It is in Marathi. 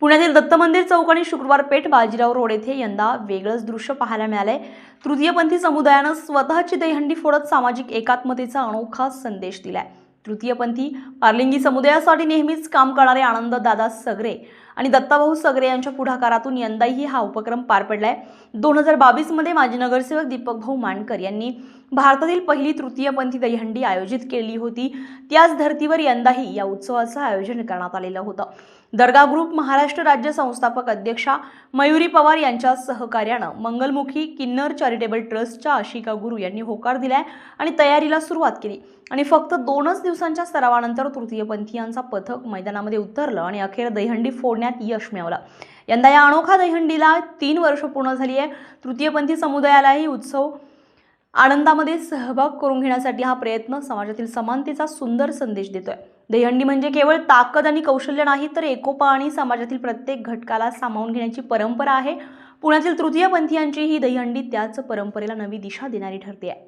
पुण्यातील दत्त मंदिर चौक आणि शुक्रवार पेठ बाजीराव रोड येथे यंदा वेगळंच दृश्य पाहायला मिळालंय. तृतीयपंथी समुदायानं स्वतःची दहीहंडी फोडत सामाजिक एकात्मतेचा अनोखा संदेश दिलाय. तृतीयपंथी पार्लिंगी समुदायासाठी नेहमीच काम करणारे आनंद दादा सगरे आणि दत्ताभाऊ सगरे यांच्या पुढाकारातून यंदाही हा उपक्रम पार पडलाय. दोन हजार बावीसमध्ये माजी नगरसेवक दीपक भाऊ मांडकर यांनी भारतातील पहिली तृतीयपंथी दहीहंडी आयोजित केली होती. त्याच धर्तीवर यंदाही या उत्सवाचं आयोजन करण्यात आलेलं होतं. दर्गा ग्रुप महाराष्ट्र राज्य संस्थापक अध्यक्षा मयुरी पवार यांच्या सहकार्यानं मंगलमुखी किन्नर चॅरिटेबल ट्रस्टच्या आशिका गुरु यांनी होकार दिलाय आणि तयारीला सुरुवात केली. आणि फक्त दोनच दिवसांच्या सरावानंतर तृतीयपंथीयांचा पथक मैदानामध्ये उतरलं आणि अखेर दहीहंडी फोडण्यात यश मिळवलं. यंदा या अनोखा दहीहंडीला तीन वर्ष पूर्ण झाली आहे तृतीयपंथी समुदायालाही उत्सव आनंदामध्ये सहभाग करून घेण्यासाठी हा प्रयत्न समाजातील समानतेचा सुंदर संदेश देतोय. दहीहंडी म्हणजे केवळ ताकद आणि कौशल्य नाही तर एकोपा आणि समाजातील प्रत्येक घटकाला सामावून घेण्याची परंपरा आहे. पुण्यातील तृतीयपंथीयांची ही दहीहंडी त्याच परंपरेला नवी दिशा देणारी ठरते आहे